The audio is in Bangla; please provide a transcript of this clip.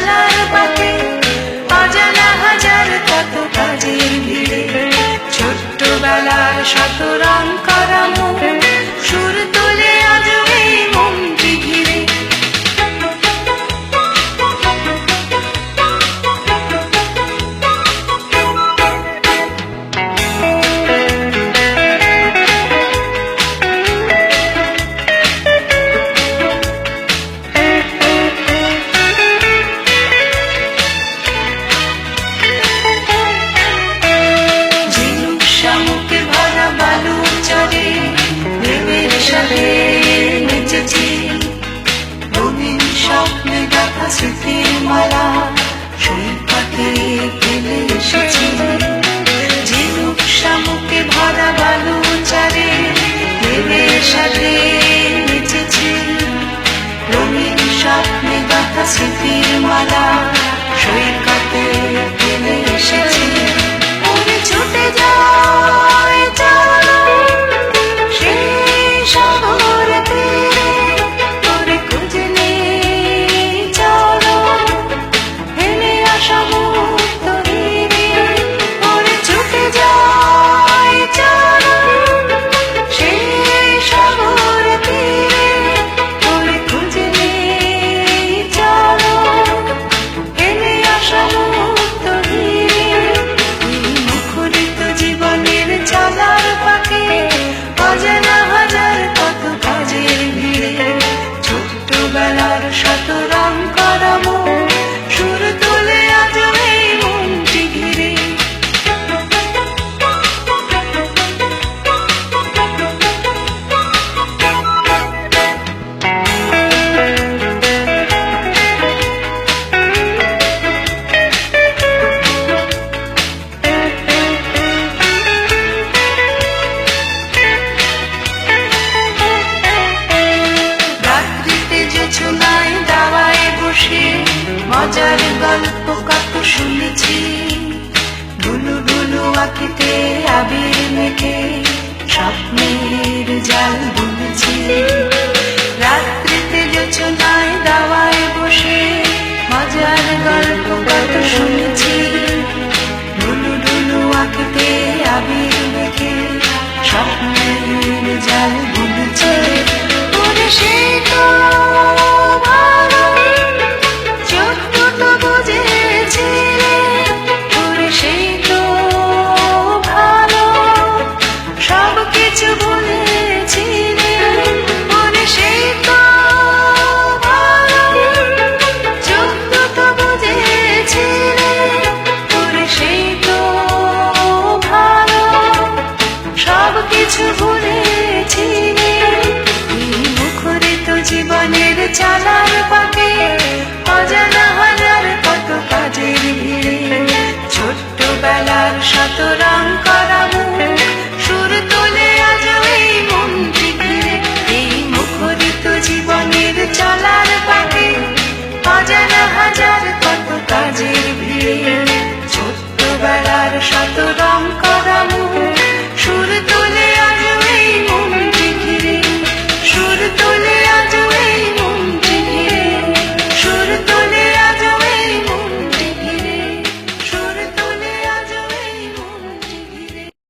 খেলার হাজার ছোট্টবেলার শত to be গল্প কত শুনেছি। ডুলু ডুলু আঁকিতে আবির মেখে স্বপ্নের জাল বুনেছি। রাত্রিতে যোচনায় দাওয়ায় বসে মজার গল্প কত শুনেছি। ডুলু ডুলু আঁকিতে আবির মেখে স্বপ্নের জাল জীবনের চালার পাকে অজানা হাজার কত কাজের ভিড়ে। ছোট্টবেলার শত রং করা সুর তোলে আজ এই মনটি ঘিরে এই মুখরিত জীবনের চলার